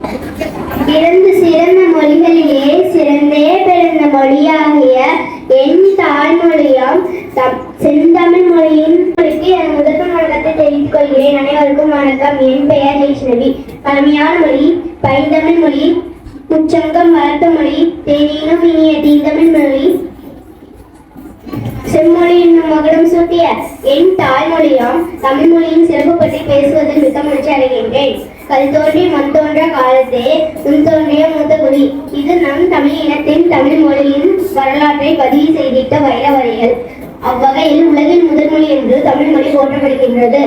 இரண்டு சிறந்த மொழிகளிலே சிறந்தே பிறந்த மொழியாகிய என் தாய்மொழியாம் செந்தமிழ் மொழியின் மொழிக்கு என் முதல் வணக்கத்தை தெரிவித்துக் கொள்கிறேன். அனைவருக்கும் வணக்கம். என் பெயர் வைஷ்ணவி. பழமையான மொழி பைந்தமிழ் மொழி உச்சங்கம் வளர்த்த மொழி தேனினும் இனிய தீந்தமிழ் மொழி. செம்மொழி என்னும் மகுடம் சூட்டிய என் தாய்மொழியாம் தமிழ் மொழியின் சிறப்பு பற்றி பேசுவதில் மிக்க மகிழ்ச்சி அடைகின்றேன். கல் தோன்றி மண் தோன்ற காலத்தே முன் தோன்றிய மூத்த குடி இது நம் தமிழ் இனத்தின் தமிழ் மொழியின் வரலாற்றை பதிவு செய்திட்ட வைரவரைகள். அவ்வகையில் உலகின் முதன்மொழி என்று தமிழ் மொழி போற்றப்படுகின்றது.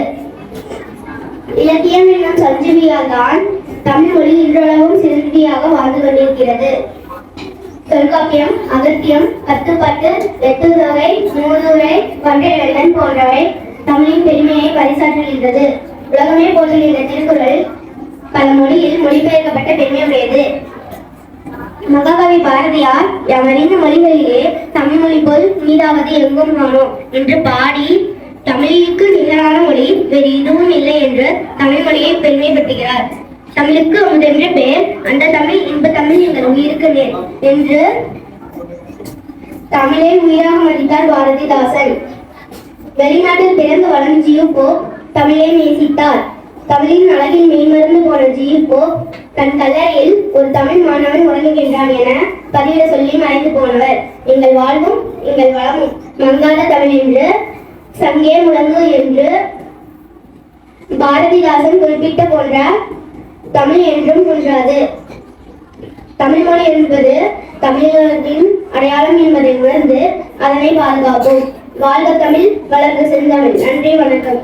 இலக்கியம் என்னும் சஞ்சீவியால் தான் தமிழ் மொழி இன்றளவும் சிறந்தியாக வாழ்ந்து கொண்டிருக்கிறது. தொல்காப்பியம் அகத்தியம் பத்துப்பட்டு எட்டுதொகை மூதுரை வெள்ளன் போன்றவை தமிழின் பெருமையை பரிசாற்றுகின்றது. உலகமே போற்றுகின்ற திருக்குறள் பெருமையுடையது மகாகவி பாரதியார் அவரின் மொழிகளிலே தமிழ் மொழி போல் மீதாவது எங்கும் காணோம் என்று பாடி தமிழுக்கு நிகரான மொழி வேறு எதுவும் இல்லை என்று தமிழ் மொழியை பெருமைப்படுத்துகிறார். தமிழுக்கு அமுதென்ற பெயர் அந்த தமிழ் இன்ப தமிழ் எங்கள் உயிருக்கு நேர் என்று தமிழை உயிராக மதித்தார் பாரதிதாசன். வெளிநாட்டில் பிறந்து வளர்ந்த ஜியூபோ தமிழை நேசித்தார். தமிழின் அழகில் மெய்மறந்து போன ஜியூபோ தன் கல்லறையில் ஒரு தமிழ் மாணவன் உறங்குகின்றான் என பதிவிட சொல்லி மறைந்து போனவர். எங்கள் வாழ்வும் எங்கள் வளமும் மங்காத தமிழ் என்று சங்கே முழங்கு என்று பாரதிதாசன் குறிப்பிட்ட போன்ற தமிழ் என்றும் குன்றாது தமிழ் மொழி என்பது தமிழர்களின் அடையாளம் என்பதை உணர்ந்து அதனை பாதுகாப்போம். வாழ்க தமிழ் வளர்க செந்தமிழ். நன்றி வணக்கம்.